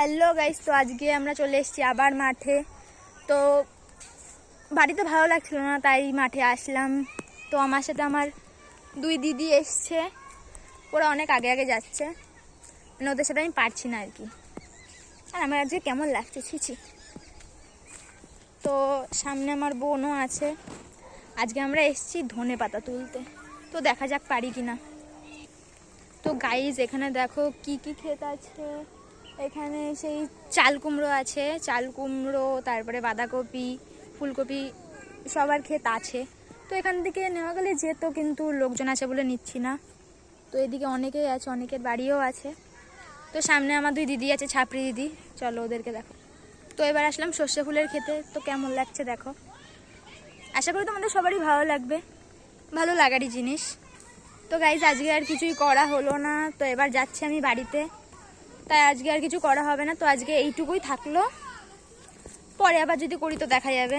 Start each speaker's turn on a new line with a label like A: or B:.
A: Hello guys তো আজকে আমরা চলে এসেছি আবার মাঠে। তো বাড়িতে ভালো লাগছিল না, তাই মাঠে আসলাম। তো আমার সাথে আমার দুই দিদি এসছে। ওরা অনেক আগে আগে যাচ্ছে। মানে ওদের সাথে আমি পারছি না আর কি। আর আমার আজকে কেমন লাগছে ছিছি তো সামনে আমার বোনও আছে। আজকে আমরা এসেছি ধনে পাতা তুলতে। তো দেখা যাক পারি কি না তো গাইজ এখানে দেখো কি কি ক্ষেত আছে। এখানে সেই চাল কুমড়ো আছে, চাল কুমড়ো, তারপরে বাঁধাকপি, ফুলকপি সবার ক্ষেত আছে। তো এখান থেকে নেওয়া গেলে যেত কিন্তু লোকজন আছে বলে নিচ্ছি না। তো এদিকে অনেকেই আছে, অনেকের বাড়িও আছে। তো সামনে আমার দুই দিদি আছে, ছাপড়ি দিদি। চলো ওদেরকে দেখো। তো এবার আসলাম সর্ষে ফুলের খেতে তো কেমন লাগছে দেখো? আশা করি তোমাদের সবারই ভালো লাগবে। ভালো লাগারই জিনিস। তো গাইজ আজকে আর কিছুই করা হলো না। তো এবার যাচ্ছি আমি বাড়িতে। তাই আজকে আর কিছু করা হবে না, তো আজকে এইটুকুই থাকল। পরে আবার যদি করি তো দেখা যাবে।